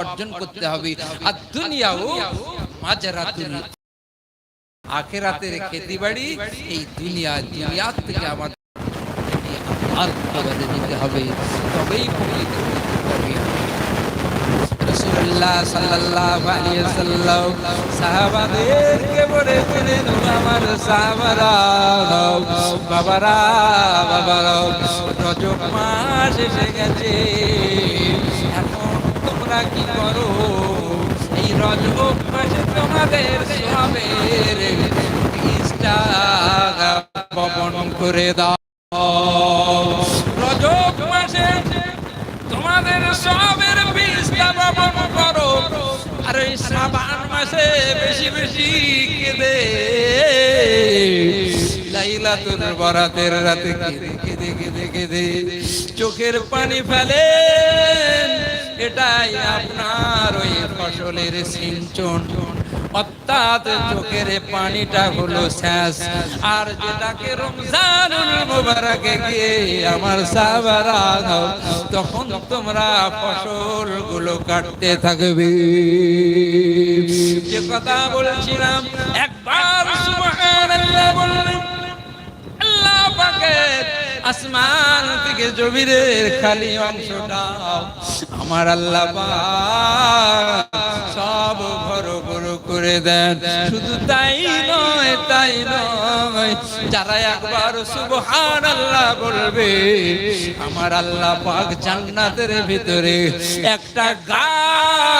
অর্জন করতে হবে। আর দুনিয়াও মাজারাতুল আখেরাতের খেতি বাড়ি এই দুনিয়া দুনিয়ার থেকে আমাদের আর দিতে হবে। তবেই রাসূলুল্লাহ সাল্লাল্লাহু আলাইহি সাল্লাম সাহাবাদেরকে বলে দিলেন আমার সাহাবারা, বাবারা বাবারা, রজব মাস এসে গেছে। তোমরা কি করো? এই রজব মাসে তোমাদের সবের ইষ্টা বপন করে দাও। রজব মাসে তোমাদের সবের বীজটা বপন করো। আর এই শ্রাবণ মাসে বেশি বেশি কেঁদে। লাইলাতুল বরাতের রাতে কেঁদে কেঁদে কেঁদে কেঁদে। চোখের পানি ফেলে এটাই আপনার ওই ফসলের সিঞ্চন। অর্থাৎ চোখের পানিটা হলো শেষ। আর যেটাকে রমজানুল মুবারকে গিয়ে আমার সাহাবারা তখন তোমরা ফসলগুলো কাটতে থাকবে। যে কথা বলছিলাম, একবার সুবহানাল্লাহ বললেন, আল্লাহ পাকের আসমান থেকে জমিনের খালি অংশটা। আমার আল্লাহ সব ঘর ঘর করে দেন। শুধু তাই নয় তাই নয়, যারা একবার সুবহান আল্লাহ বলবে, আমার আল্লাহ পাক জান্নাতের ভিতরে একটা গাছ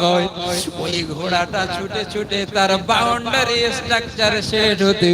হয় ওই ঘোড়াটা ছুটে ছুটে তার বাউন্ডারি স্ট্রাকচার শেষ হতে